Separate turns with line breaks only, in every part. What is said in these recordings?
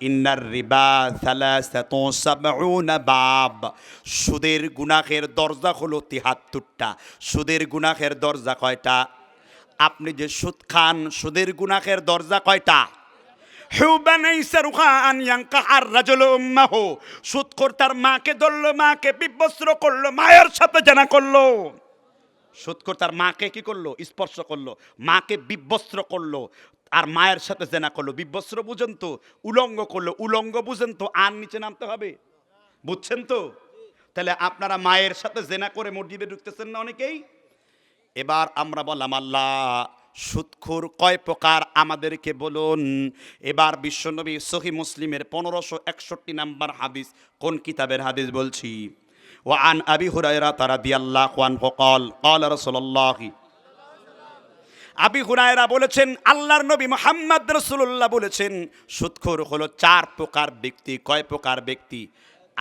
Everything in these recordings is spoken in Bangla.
ইন্নার রিবা বাব। সুদের গুনাহের দরজা হলো তিহাত্তরটা। সুদের গুনাহের দরজা কয়টা? আপনি যে সুদ খান, সুদের গুনাহের দরজা কয়টা? সুৎকর তার মাকে ধরলো, মাকে বিবস্ত্র করল, মায়ের সাথে জানা করল। সুৎকর তার মাকে কি করল? স্পর্শ করল। মাকে বিবস্ত্র করল। আর মায়ের সাথে জেনা করল বিবস্ত্র বুঝেন তো উলঙ্গ করল, উলঙ্গ বুঝেন তো আর নিচে নামতে হবে। বুঝছেন তো? তাহলে আপনারা মায়ের সাথে জেনা করে মসজিদে ঢুকতেছেন না অনেকেই? এবার আমরা বললাম, আল্লাহ, সুৎখুর কয় প্রকার আমাদেরকে বলুন। এবার বিশ্বনবী সহি মুসলিমের পনেরোশো একষট্টি নাম্বার হাদিস, কোন কিতাবের হাদিস বলছি? ও আন আবি হুরায়রা তারা দিয়াল্লাহ ওয়ান ফকল কল রসল্লাহ আবি হুরায়রা বলেছেন, আল্লাহর নবী মোহাম্মদ রসুল্লাহ বলেছেন, সুৎখোর হলো চার প্রকার ব্যক্তি। কয় প্রকার ব্যক্তি?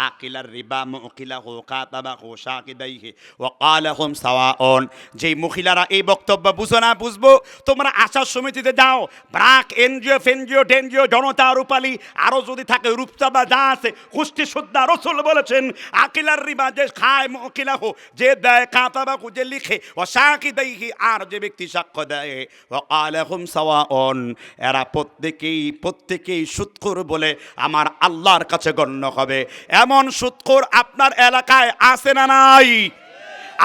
আকিলার রিবা, মুকিলা হো কাতাবা হো হে ও কালাহুম সাওয়াউন। যেই মহিলারা এই বক্তব্য বুঝো না, বুঝব? তোমরা আশা সমিতিতে যাও। ব্রাক, এনজিও, ফেনজিও ডেনজিও জনতা, রূপালি আরও যদি থাকে রূপচাঁদা যা আছে কুষ্টি সুদ্দা রসুল বলেছেন আকিলার রিবা যে খায়, মকিলা হো, যে দেয় কাতাবা হো, যে লিখে ও শাকিদাই হে আর যে ব্যক্তি সাক্ষ্য দেয় ও কালাহুম সাওয়াউন। এরা প্রত্যেকেই প্রত্যেকেই সুৎকুর বলে আমার আল্লাহর কাছে গণ্য হবে। এমন সুৎকুর আপনার এলাকায় আছে না নাই?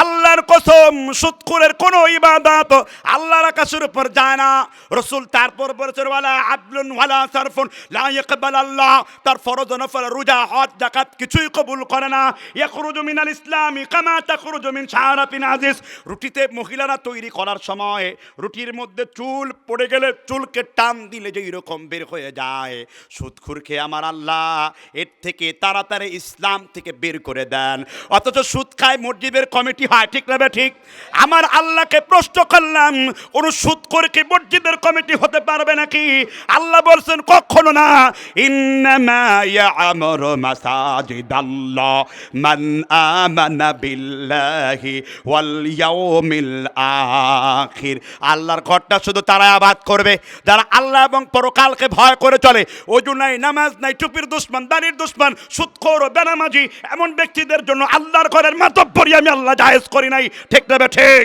আল্লাহর কসম, সুৎকুরের কোন ইবাদত আল্লাহর আকাশের উপর যায় না। রসুল তারপর বলেছেন, ওয়ালা আদলুন ওয়ালা সারফুন, লা ইয়াকবাল আল্লাহ তার ফরজ নফল রোজা, হজ, যাকাত কিছুই কবুল করে না। ইয়াখরুজু মিনাল ইসলামি কামা তাখরুজু মিন শারাতিন আজিজ রুটিতে মহিলারা তৈরি করার সময় রুটির মধ্যে চুল পড়ে গেলে চুলকে টান দিলে যেই রকম বের হয়ে যায়। সুদখুরকে আমার আল্লাহ এর থেকে তাড়াতাড়ি ইসলাম থেকে বের করে দেন। অথচ সুদ খায় মসজিদের কমিটি হয়? ঠিক না ঠিক? আমার আল্লাহকে প্রশ্ন করলাম কোন সুদ করে কি মসজিদের কমিটি হতে পারবে নাকি? আল্লাহ বলছেন, কখনো না। ইন্নামা ইয়ামুরু মাসাজিদাল্লাহ মান আমানা বিল্লাহি ওয়াল ইয়াউমিল আখির। আল্লাহর ঘরটা শুধু তারা আবাদ করবে, যারা আল্লাহ এবং পরকালকে ভয় করে চলে। ওজু নাই, নামাজ নাই, টুপির দুশ্মন দানির দুশ্মন, সুৎখোর বেনামাজি, এমন ব্যক্তিদের জন্য আল্লাহর ঘরের মাতব্বরি আমি আল্লাহ জায়েজ করি নাই ঠিক না ঠিক?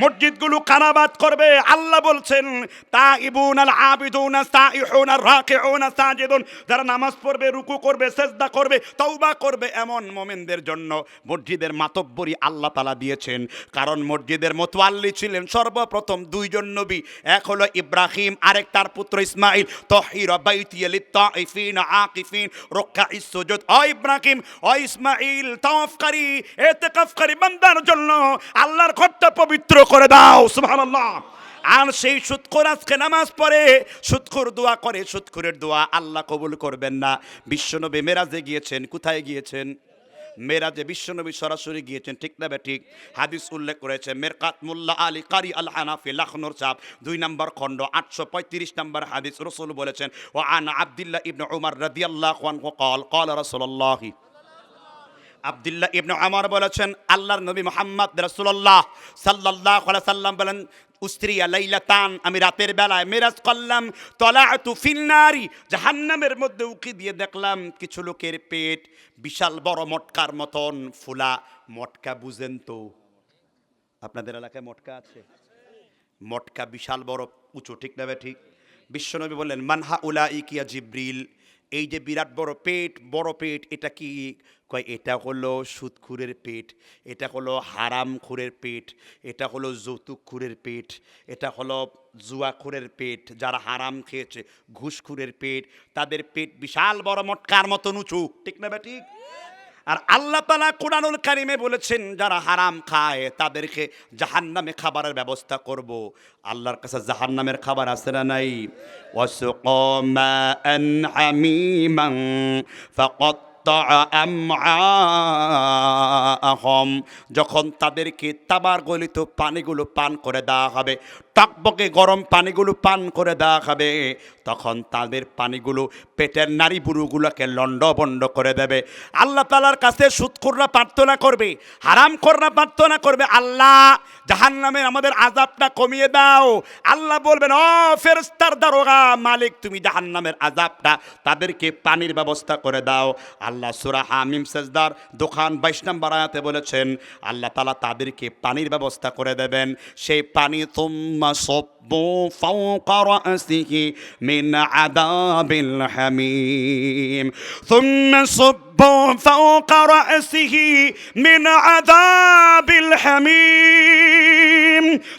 মসজিদগুলো কারাবাদ করবে। আল্লাহ বলছেন তা ইবুন আল আবিদুন সাইহুন আর রাকিউন সাজিদুন। যারা নামাজ পড়বে, রুকু করবে, সেজদা করবে, তওবা করবে এমন মোমেনদের জন্য মসজিদের মাতব্বরি আল্লাহ তালা দিয়েছেন। কারণ মসজিদের মোতওয়াল্লি ছিলেন সর্বপ্রথম দুইজন নবী। এক হলো ইব্রাহিম, আরেক তার পুত্র ইসমাইল তহির বাইতি লিত্তাইফিন আকিফিন, রক্ষা ইসুজুদ ও ইব্রাহিম ও ইসমাইল তাওয়াফকারী, এতেকাফকারী বান্দার জন্য আল্লাহর ঘরটা পবিত্র করে দাও, সুবহানাল্লাহ। আর সেই সুৎখর আজকে নামাজ পড়ে সুৎখর দোয়া করে সুৎখরের দোয়া আল্লাহ কবুল করবেন না। বিশ্বনবী মেরাজে গিয়েছেন, কোথায় গিয়েছেন? মেরাজে বিশ্বনবী সরাসরি গিয়েছেন, ঠিক না ঠিক? হাদিস উল্লেখ করেছে, মেরকাত মোল্লা আলী কারি আল হানাফি, লাখনোর চাপ দুই নম্বর খণ্ড, আটশো পঁয়ত্রিশ নম্বর হাদিস রসুল বলেছেন ও আন আবদুল্লাহ ইবনে উমর রাদিয়াল্লাহ কল কল রসুল্লাহি আবদুল্লাহ ইবনে আমার বলেছেন, আল্লাহর নবী মোহাম্মদ রসুল্লাহ সাল্লাহ সাল্লাম বলেন উস্ত্রিয়া লাইলাতান, আমি রাতের বেলায় মেরাজ করলাম, তলাআতু ফিন্নারি জাহান্নামের মধ্যে উকি দিয়ে দেখলাম কিছু লোকের পেট বিশাল বড় মটকার মতন, ফুলা মটকা বুঝেন তো। আপনাদের এলাকায় মটকা আছে? মটকা বিশাল বড়, উঁচু, ঠিক না ঠিক? বিশ্বনবী বললেন মানহা উলা ইকিয়া জিব্রিল এই যে বিরাট বড় পেট বড় পেট, এটা কি? কয়, এটা হলো সুদখুরের পেট, এটা হলো হারাম হারামখুরের পেট, এটা হলো যৌতুক যৌতুকখুরের পেট, এটা হলো জুয়াখুরের পেট, যারা হারাম খেয়েছে ঘুষখুরের পেট, তাদের পেট বিশাল বড়, মটকার মতন উঁচু। ঠিক না ঠিক? আর আল্লাহ তালা কোরআনুল কারিমে বলেছেন, যারা হারাম খায় তাদেরকে জাহান নামে খাবারের ব্যবস্থা করব। আল্লাহর কাছে জাহান নামের খাবার আছে না নাই? হামিমান ফাকাত আমআআহম যখন তাদেরকে তাবার গলিত পানিগুলো পান করে দেওয়া হবে, টকবকে গরম পানিগুলো পান করে দেওয়া হবে, তখন তাদের পানিগুলো পেটের নারী বুড়ুগুলোকে লণ্ডভণ্ড করে দেবে। আল্লাহ তালার কাছে সুৎখুররা প্রার্থনা করবে, হারাম কররা প্রার্থনা করবে, আল্লাহ জাহান নামে আমাদের আজাবটা কমিয়ে দাও। আল্লাহ বলবেন অ ফেরস্তার দারোগা মালিক, তুমি জাহান নামের আজাবটা তাদেরকে পানির ব্যবস্থা করে দাও। আল্লাহ আল্লাহ সুরা হামিম সেজদার দোকান বাইশ নম্বর আয়াতে বলেছেন, আল্লাহ তালা তাদেরকে পানির ব্যবস্থা করে দেবেন। সেই পানি তোমা সব মিন আদাবিল হামিম। তোম্মা সব্য فوق رأسه من عذاب الحميم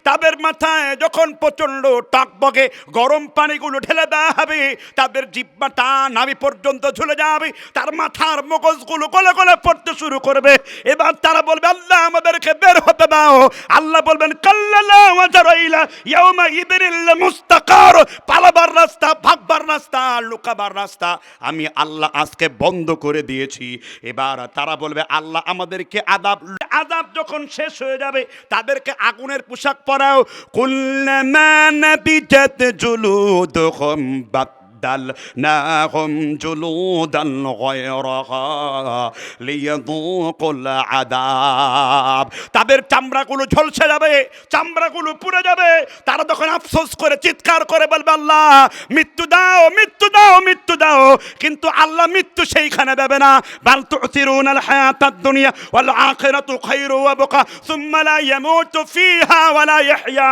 তাদের মাথায় যখন প্রচন্ড টকবগে গরম পানিগুলো ঢেলে দেওয়া হবে তাদের জিব্বাটা নাভি পর্যন্ত ঝুলে যাবে তার মাথার মগজগুলো গলে গলে পড়তে শুরু করবে এবার তারা বলবে আল্লাহ আমাদেরকে বের হতে দাও আল্লাহ বলবেন কাল্লালা ওয়াজারাইলা ইয়াউমা ইদরিল মুস্তাকার পালাবার রাস্তা ভাগবার রাস্তা লুকাবার রাস্তা আমি আল্লাহ আজকে বন্ধ করে দিয়েছি। এবার তারা বলবে, আল্লাহ আমাদেরকে আদাব আদাব যখন শেষ হয়ে যাবে, তাদেরকে আগুনের পোশাক পরাও। কুল্লামা নাবিজাত জুলুদুহুম بدلناهم جلودا غيرها ليذوقوا العذاب তাদের চামড়াগুলো ঝলসে যাবে চামড়াগুলো পুড়ে যাবে তারা তখন আফসোস করে চিৎকার করে বলবে আল্লাহ মৃত্যু দাও মৃত্যু দাও মৃত্যু দাও কিন্তু আল্লাহ মৃত্যু সেইখানে দেবে না বাল তুসিরুন আল হায়াতাদ দুনিয়া ওয়াল আখিরাতু খায়রু ওয়া বাকা সুম্মা লা ইয়ামুতু ফিহা ওয়া লা ইয়াহইয়া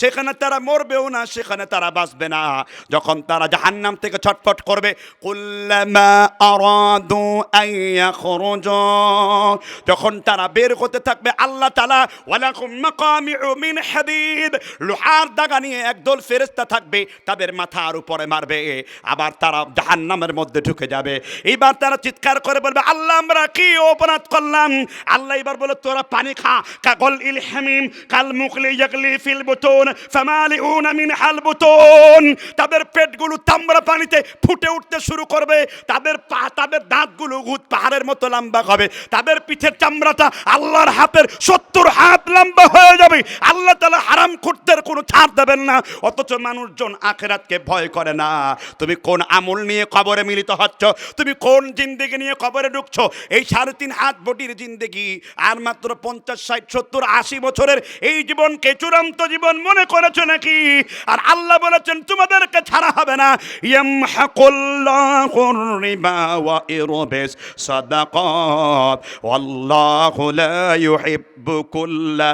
সেখানে তারা মরবেও না সেখানে তারা বাঁচবে না যখন তারা জাহান্নাম থেকে ছটফট করবে। যখন তারা বের হতে থাকবে, আল্লাহ মিন হাদিদ। লোহার দাগা নিয়ে একদল ফেরেশতা থাকবে, তাদের মাথার উপরে মারবে। আবার তারা জাহান্নামের মধ্যে ঢুকে যাবে। এবার তারা চিৎকার করে বলবে, আল্লাহ, আমরা কি অপরাধ করলাম? আল্লাহ এবার বলে, তোরা পানি খা। কাগল ইল হামিম, কাল মুখলি ইয়াগলি ফিল বুতুন, ফামালিউনা মিন হাল বুতুন। তাদের পেটগুলো তামড়া পানিতে ফুটে উঠতে শুরু করবে। তাদের পা, তাদের দাঁতগুলো উদ পাহাড়ের মতো লম্বা হবে। তাদের পিঠের চামড়াটা আল্লাহর হাতের সত্তর হাত লম্বা হয়ে যাবে। আল্লাহ তালা হারাম করতে কোনো ছাড় দেবেন না। অথচ মানুষজন আখেরাতকে ভয় করে না। তুমি কোন আমল নিয়ে কবরে মিলিত হচ্ছ? তুমি কোন জিন্দেগি নিয়ে কবরে ঢুকছো? এই সাড়ে তিন হাত বটির জিন্দেগি আর মাত্র পঞ্চাশ, ষাট, সত্তর, আশি বছরের এই জীবনকে চূড়ান্ত জীবন মনে করেছ নাকি? আর আল্লাহ বলেছেন, তোমাদেরকে ছাড়া হবে না। ইয়ামহাকুল্লাহুর রিবা ওয়া ইরবিস সাদাকাত ওয়াল্লাহু লা ইউহিব্বু কুল্লা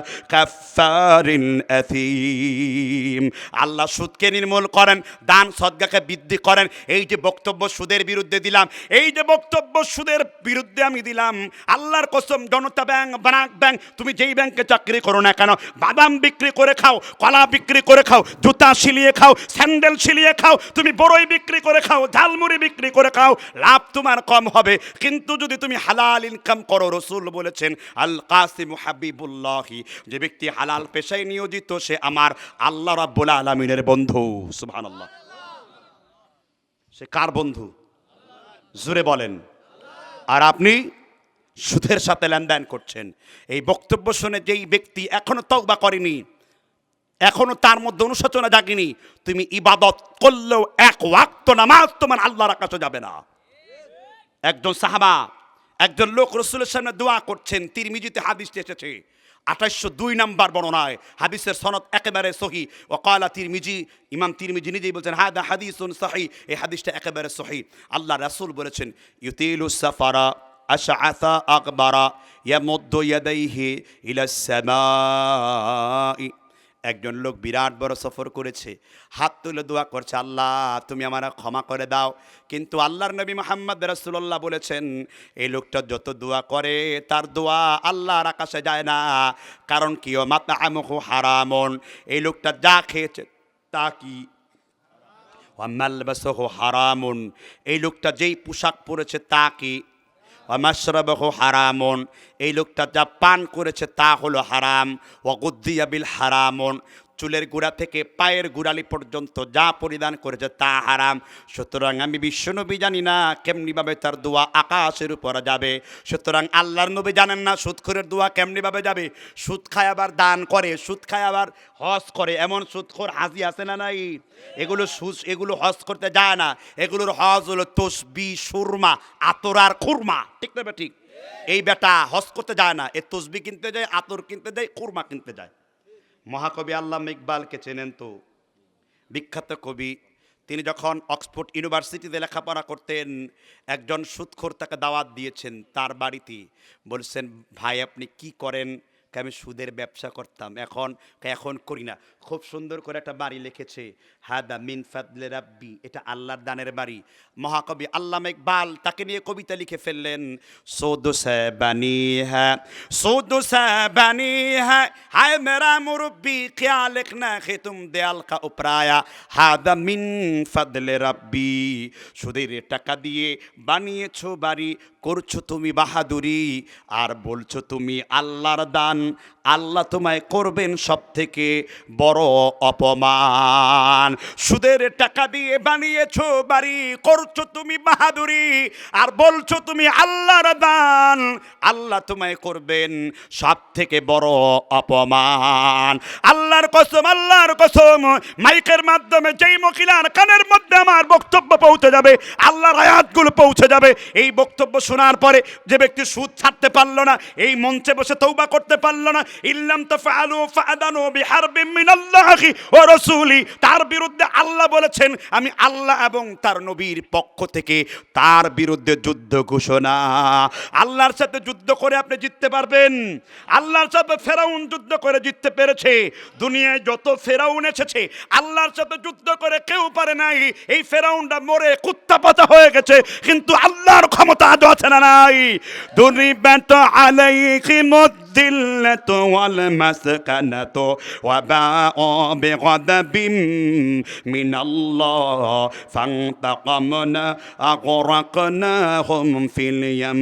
আল্লাহ সুদকে নির্মূল করেন, দান সদগাকে বৃদ্ধি করেন। এই যে বক্তব্য সুদের বিরুদ্ধে দিলাম, এই যে বক্তব্য সুদের বিরুদ্ধে আমি দিলাম, আল্লাহর কসম, জনতা ব্যাংক ব্রাক ব্যাংক, তুমি যেই ব্যাংকে চাকরি করো না কেন, বাদাম বিক্রি করে খাও, কলা বিক্রি করে খাও, জুতা সিলিয়ে খাও, স্যান্ডেল সিলিয়ে খাও, তুমি বড়ই বিক্রি করে খাও, ঝালমুড়ি বিক্রি করে খাও, লাভ তোমার কম হবে। কিন্তু যদি তুমি হালাল ইনকাম করো, রসুল বলেছেন, আল কাসিম হাবিবুল্লাহি, যে ব্যক্তি হালাল পেশায় নিয়োজিত, সে আমার আল্লাহ রাব্বুল আলমিনের বন্ধু। সুবহানাল্লাহ। সে কার বন্ধু? জুড়ে বলেন। আর আপনি সুদের সাথে লেনদেন করছেন। এই বক্তব্য শুনে যেই ব্যক্তি এখনও তওবা করেনি এখনও তার মধ্যে অনুশোচনা জাগিনি। তুমি ইবাদত করলেও এক ওয়াক্ত নামাজ তোমার আল্লাহর আকাশে যাবে না। একজন সাহাবা, একজন লোক রসুলের সামনে দোয়া করছেন, তিরমিজিতে হাদিসটি এসেছে। আঠাশশো দুই নাম্বার বর্ণনায় হাদিসের সনদ একেবারে সহি। কালা তিরমিজি, ইমাম তিরমিজি নিজেই বলছেন, হাদা হাদিসুন সহি। এই হাদিসটা একেবারে সহি। আল্লাহ রাসূল বলেছেন, ইউতিলু সাফারা আশআসা আকবারা, ইয়ামুদ্দু ইয়াদাইহি ইলাস সামাই। একজন লোক বিরাট বড় সফর করেছে, হাত তুলে দোয়া করছে, আল্লাহ, তুমি আমার ক্ষমা করে দাও। কিন্তু আল্লাহর নবী মোহাম্মদ রসুল্লাহ বলেছেন, এই লোকটা যত দোয়া করে, তার দোয়া আল্লাহর আকাশে যায় না। কারণ কি? ও মাতা আমহু হারামন। এই লোকটা যা খেয়েছে, তা কি? হারামুন। এই লোকটা যেই পোশাক পরেছে, তা কি? ওয়ামাশরাবহু হারামন এই লোকটা যা পান করেছে তা হলো হারাম। ওয়াগুদ্দিয়া বিল হারামুন চুলের গোড়া থেকে পায়ের গোড়ালি পর্যন্ত যা পরিধান করেছে তা হারাম। সুতরাং আমি বিশ্বনবী জানি না কেমনিভাবে তার দোয়া আকাশের উপর যাবে। সুতরাং আল্লাহর নবী জানেন না সুদখোরের দোয়া কেমনিভাবে যাবে। সুদ খায় আবার দান করে, সুদ খায় আবার হজ করে। এমন সুদখোর হাজি আছে না নাই? এগুলো সুদ এগুলো হজ করতে যায় না। এগুলোর হজ হলো তসবি, সুরমা, আতর আর খুরমা। ঠিক না ঠিক এই বেটা হজ করতে যায় না। এ তসবি কিনতে যায়, আতর কিনতে যায়, খুরমা কিনতে যায়। মহাকবি আল্লাহ ইকবালকে চেনেন তো? বিখ্যাত কবি। তিনি যখন অক্সফোর্ড ইউনিভার্সিটিতে লেখাপড়া করতেন, একজন সুদখোর তাকে দাওয়াত দিয়েছেন তার বাড়িতে। বলছেন, ভাই, আপনি কি করেন? আমি সুদের ব্যবসা করতাম, এখন এখন করি না। খুব সুন্দর করে একটা বাড়ি লিখেছে, হাদা মিন ফাদলে রাব্বি, এটা আল্লাহর দানের বাড়ি। মহাকবি আল্লাহ ইকবাল তাকে নিয়ে কবিতা লিখে ফেললেন, সৌদু সাবানি হ্যাঁ সৌদু সাবানি হ্যাঁ হায় মেরা মুরব্বি কেয়া লেখনা খে তুম দেয়াল কা উপরায়া। হাদা মিন ফাদলে রাব্বি, সুদের টাকা দিয়ে বানিয়েছো বাড়ি, করছ তুমি বাহাদুরি, আর বলছো তুমি আল্লাহর দান। আল্লাহ তোমায় করবেন সব থেকে বড় অপমান। সুদের টাকা দিয়ে বানিয়েছো, বাড়ি করছ তুমি বাহাদুরি, আর বলছো তুমি আল্লাহর দান। আল্লাহ তোমায় করবেন সব থেকে বড় অপমান। আল্লাহর কসম আল্লাহর কসম, মাইকের মাধ্যমে যেই মহিলার কানের মধ্যে আমার বক্তব্য পৌঁছে যাবে, আল্লাহর আয়াতগুলো পৌঁছে যাবে। এই বক্তব্য শোনার পরে যে ব্যক্তি সুদ ছাড়তে পারল না, এই মঞ্চে বসে তৌবা করতে পারল না, ইল্লাম তাফআলু ফাআদানু বিহারবিম মিনাল্লাহি ওয়া রাসূলি, তার বিরুদ্ধে আল্লাহ বলেছেন, আমি আল্লাহ এবং তার নবীর পক্ষ থেকে তার বিরুদ্ধে যুদ্ধ ঘোষণা। আল্লাহর সাথে যুদ্ধ করে আপনি জিততে পারবেন। আল্লাহর সাথে ফেরাউন যুদ্ধ করে জিততে পেরেছে। দুনিয়ায় যত ফেরাউন এসেছে, আল্লাহর সাথে যুদ্ধ করে কেউ পারে নাই। এই ফেরাউনটা মরে কুত্তা পাতা হয়ে গেছে কিন্তু আল্লাহর ক্ষমতা আদৌ আছে না নাই। দুরিবাত আলাইহিম الذلة والمسكنة وباءوا بغضب من الله فانتقمنا أغرقناهم في اليم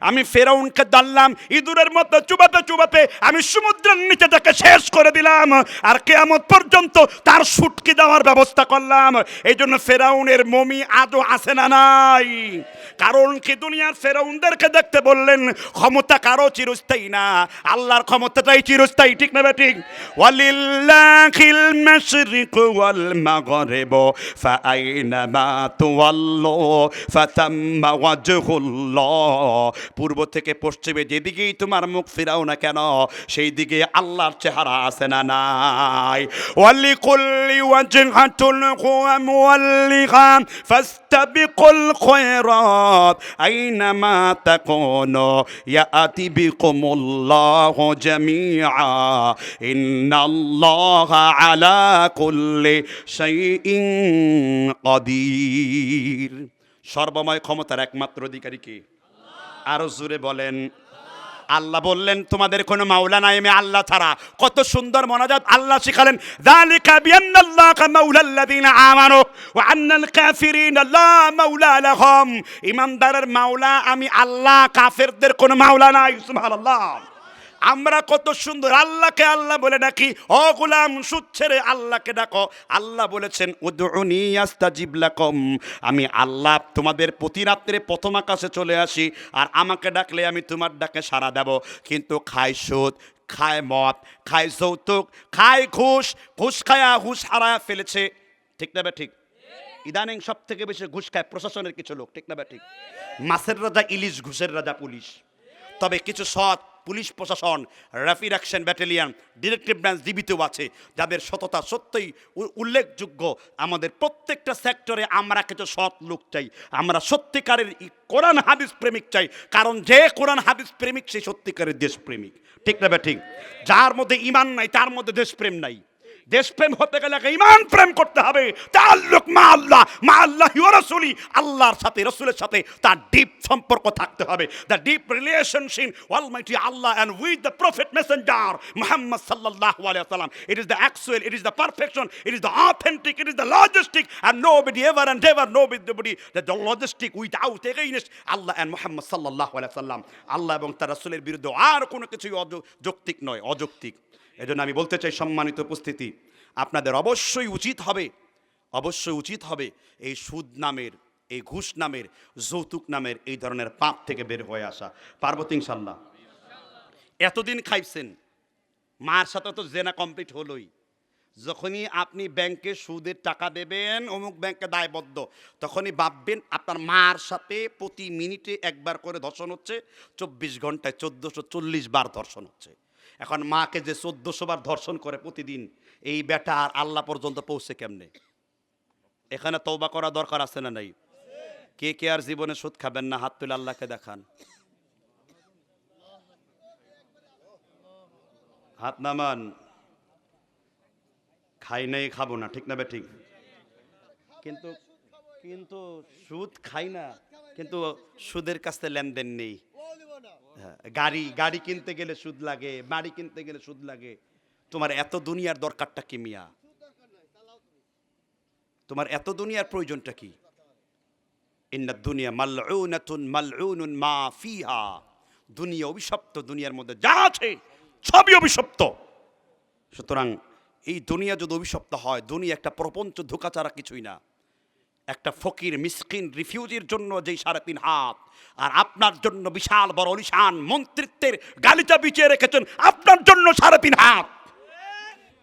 আমি ফেরাউনকে জানলাম ইঁদুরের মতো চুবাতে চুবাতে আমি সমুদ্রের নিচে তাকে শেষ করে দিলাম আর কেয়ামত পর্যন্ত তার সুটকি দেওয়ার ব্যবস্থা করলাম এই জন্য ফেরাউনের মমি আজও আছে না নাই কারণ কি দুনিয়ার ফেরাউনদেরকে দেখতে বললেন ক্ষমতা কারো চিরস্থায়ী না, আল্লাহর ক্ষমতাটাই চিরস্থায়ী, ঠিক না ঠিক? ওয়ালিল্লাহিল মাশরিক ওয়াল মাগরিব ফাআইনামা তুওয়াল্লু, ফাতাম্মা ওয়াজহুল্লাহ। পূর্ব থেকে পশ্চিমে যেদিকেই তোমার মুখ ফিরাও না কেন সেই দিকে আল্লাহর চেহারা আছে না নাই? ওয়ালিকুল্লি ওয়াজহাতুল হুয়া মুওয়াল্লিহা ফাস্তাবিকুল খায়রাত আইনামা তাকুনু, ইয়াতি বিকুমুল্লাহু জামিআ ইন্নাল্লাহা আলা কুল্লি শাইইন কাদির সর্বময় ক্ষমতার একমাত্র অধিকারী কে? আরও জোরে বলেন আল্লাহ বললেন, তোমাদের কোনো মাওলা নাই, আমি আল্লাহ ছাড়া। কত সুন্দর মনাজাত আল্লাহ শিখালেন, যালিকা বিআন্নাল্লাহা মাওলাল্লাযিনা আমানু ওয়া আন্নাল কাফিরিনা লা মাওলা লাহুম। ইমানদারের মাওলা, আমি আল্লাহ, কাফেরদের কোনো মাওলা নাই। সুবহানাল্লাহ। আমরা কত সুন্দর, আল্লাহকে আল্লাহ বলে ডাকি। ও গুলাম সুদ ছেড়ে আল্লাহকে ডাকো। আল্লাহ বলেছেন, উদউনি আস্তাজিব লাকুম। আমি আল্লাহ তোমাদের প্রতি রাত্রে প্রথম আকাশে চলে আসি, আর আমাকে ডাকলে আমি তোমার ডাকে সাড়া দেব। কিন্তু খাই সুদ, খায় মদ, খায় যৌতুক, খায় ঘুষ ঘুষ খায়া ঘুষ হারায়া ফেলেছে। ঠিক না ঠিক? ইদানিং সব থেকে বেশি ঘুষ খায় প্রশাসনের কিছু লোক, ঠিক না ঠিক? মাছের রাজা, ইলিশ ঘুষের রাজা, পুলিশ। তবে কিছু সৎ পুলিশ প্রশাসন rapid action battalion directive branch জীবিতও আছে, যাদের সততা সত্যই উল্লেখযোগ্য। আমাদের প্রত্যেকটা সেক্টরে আমরা কিছু সৎ লোক চাই। আমরা সত্যিকারের কোরআন হাদিস প্রেমিক চাই। কারণ যে কোরআন হাদিস প্রেমিক সেই সত্যিকারের দেশপ্রেমিক। ঠিক না ব্যাটিং যার মধ্যে ইমান নাই, তার মধ্যে দেশপ্রেম নাই। দেশপ্রেম হতে গেলে আগে ইমান প্রেম করতে হবে। তাল্লুক মা আল্লাহ মা আল্লাহ রসুলি। আল্লাহর সাথে, রসুলের সাথে তার ডিপ সম্পর্ক থাকতে হবে। The deep relationship almighty Allah and with the prophet messenger Muhammad সাল্লাহ সাল্লাম it is the actual it is the perfection it is the authentic it is the logistic and nobody ever and ever nobody the logistic without against Allah and Muhammad সাল্লাহ সাল্লাম আল্লাহ এবং তার রসুলের বিরুদ্ধে আর কোনো কিছুই অযৌক্তিক নয়, অযৌক্তিক। এজন্য আমি বলতে চাই, সম্মানিত উপস্থিতি, আপনাদের অবশ্যই উচিত হবে, অবশ্যই উচিত হবে এই সুদ নামের, এই ঘুষ নামের, যৌতুক নামের এই ধরনের পাপ থেকে বের হয়ে আসা। পার্বতী ইনশাল্লাহ এতদিন খাইছেন, মার সাথে তো জেনা কমপ্লিট হলোই। যখনই আপনি ব্যাংকে সুদের টাকা দেবেন, অমুক ব্যাংকে দায়বদ্ধ, তখনই ভাববেন আপনার মার সাথে প্রতি মিনিটে একবার করে ধর্ষণ হচ্ছে, চব্বিশ ঘন্টায় চোদ্দোশো চল্লিশ বার ধর্ষণ হচ্ছে। এখন মাকে যে চোদ্দশো বার ধর্ষণ করে প্রতিদিন, এই বেটা আর আল্লাহ পর্যন্ত পৌঁছে কেমনে? এখানে তৌবা করা দরকার আছে না নাই? কে কে আর জীবনে সুদ খাবেন না, হাত তুলে আল্লাহকে দেখান। হাত নামান। খাই নাই, খাব না, ঠিক না বে, ঠিক। কিন্তু কিন্তু সুদ খাই না, কিন্তু সুদের কাছে লেনদেন নেই। গাড়ি গাড়ি কিনতে গেলে সুদ লাগে, বাড়ি কিনতে গেলে সুদ লাগে। তোমার এত দুনিয়ার দরকারটা কি মিয়া? তোমার এত দুনিয়ার প্রয়োজনটা কি? ইন্না দুনিয়া মালউনাতুন মালউনুন মা ফিহা। দুনিয়া অভিশপ্ত, দুনিয়ার মধ্যে যা আছে সবই অভিশপ্ত। সুতরাং এই দুনিয়া যদি অভিশপ্ত হয়, দুনিয়া একটা প্রপঞ্চ ধোকা ছাড়া কিছুই না। একটা ফকির, মিসকিন, রিফিউজির জন্য যেই সাড়ে তিন হাত। আর আপনার জন্য বিশাল বড় অলিশান, মন্ত্রিত্বের গালিটা বিছিয়ে রেখেছেন, আপনার জন্য সাড়ে তিন হাত।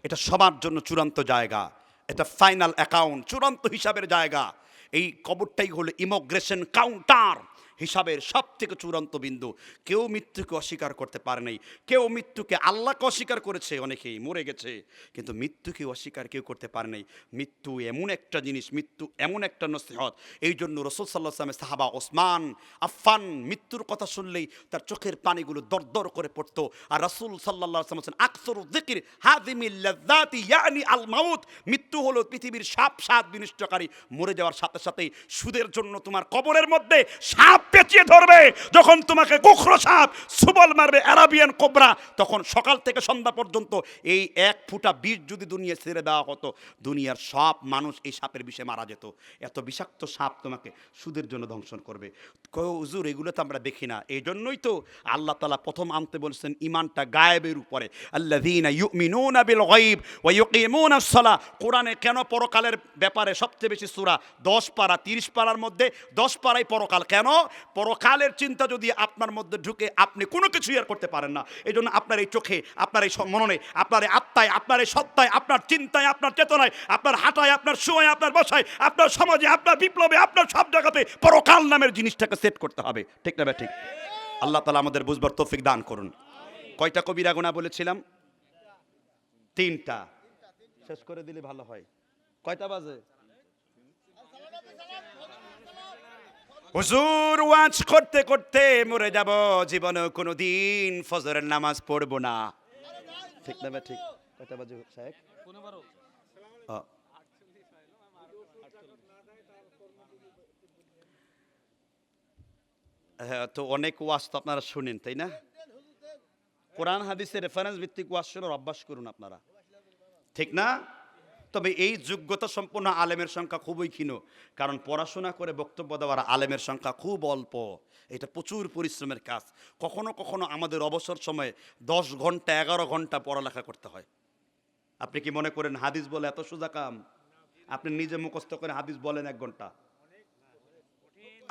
এটা সবার জন্য চূড়ান্ত জায়গা। এটা ফাইনাল অ্যাকাউন্ট চূড়ান্ত হিসাবের জায়গা। এই কবরটাই হলো ইমোগ্রেশন কাউন্টার হিসাবের সব থেকে চূড়ান্ত বিন্দু। কেউ মৃত্যুকে অস্বীকার করতে পারে নাই। কেউ মৃত্যুকে আল্লাহকে অস্বীকার করেছে, অনেকেই মরে গেছে। কিন্তু মৃত্যুকে অস্বীকার কেউ করতে পারে নাই। মৃত্যু এমন একটা জিনিস, মৃত্যু এমন একটা নসিহত। এই জন্য রসুল সাল্লাহ সাহাবা ওসমান আফফান মৃত্যুর কথা শুনলেই তার চোখের পানিগুলো দরদর করে পড়তো। আর রসুল সাল্লাহ ইয়ানি আল মৃত্যু হলো পৃথিবীর সাপ সাত বিনিষ্টকারী। মরে যাওয়ার সাথে সাথেই সুদের জন্য তোমার কবরের মধ্যে সাপ পেঁচিয়ে ধরবে। যখন তোমাকে গোখরো সাপ সুবল মারবে, অ্যারাবিয়ান কোবরা, তখন সকাল থেকে সন্ধ্যা পর্যন্ত এই এক ফুটা বিষ যদি দুনিয়া ছেড়ে দেওয়া হতো, দুনিয়ার সব মানুষ এই সাপের বিষে মারা যেত। এত বিষাক্ত সাপ তোমাকে সুদের জন্য ধ্বংসন করবে। কয় হুজুর, এগুলো তো আমরা দেখি না। এই জন্যই তো আল্লাহ তালা প্রথম আনতে বলছেন, ইমানটা গায়েবের উপরে। সালাহ কোরআনে কেন পরকালের ব্যাপারে সবচেয়ে বেশি সুরা? দশ পারা 30 পারার মধ্যে 10 পারাই পরকাল। কেন? পরকালের চিন্তা যদি আপনার মধ্যে ঢুকে, আপনি কোনো কিছু আর করতে পারেন না। এই জন্য আপনার এই চোখে, আপনার এই মননে, আপনার এই আত্মায়, আপনার এই সত্তায়, আপনার চিন্তায়, আপনার চেতনায়, আপনার হাঁটায়, আপনার শোয় আপনার বসায়, আপনার সমাজে, আপনার বিপ্লবে, আপনার সব জায়গাতে পরকাল নামের জিনিসটাকে সেট করতে হবে। ঠিক না ঠিক? আল্লাহ তালা আমাদের বুঝবার তৌফিক দান করুন। কয়টা কবিরা গুণা বলেছিলাম? তিনটা। শেষ করে দিলে ভালো হয়। কয়টা বাজে? হুজুর ওয়াজ করতে করতে মরে যাব জীবনে কোনো দিন ফজরের নামাজ পড়ব না। ঠিক না ঠিক। কয়টা বাজে সাহেব। হ্যাঁ তো অনেক ওয়াজ তো আপনারা শুনেন, তাই না? কোরআন, হাদিসের রেফারেন্স ভিত্তিক ওয়াজ শোনার অভ্যাস করুন আপনারা। ঠিক না? তবে এই যোগ্যতা সম্পন্ন আলেমের সংখ্যা খুবই ক্ষীণ, কারণ পড়াশোনা করে বক্তব্য দেওয়ার আলেমের সংখ্যা খুব অল্প। এটা প্রচুর পরিশ্রমের কাজ। কখনো কখনো আমাদের অবসর সময়ে দশ ঘণ্টা, এগারো ঘণ্টা পড়ালেখা করতে হয়। আপনি কি মনে করেন হাদিস বলে এত সোজা কাম? আপনি নিজে মুখস্থ করে হাদিস বলেন এক ঘণ্টা।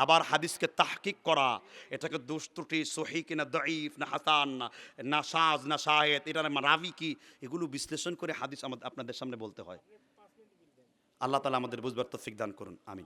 আবার হাদিসকে তাহকিক করা, এটাকে দোষ ত্রুটি, সহি কিনা, দঈফ, না হাসান, না না সাজ, না শাহেদ এটা রাবি কি? এগুলো বিশ্লেষণ করে হাদিস আমাদের, আপনাদের সামনে বলতে হয়। আল্লাহ তালা আমাদের বুঝবার তফিক দান করুন আমি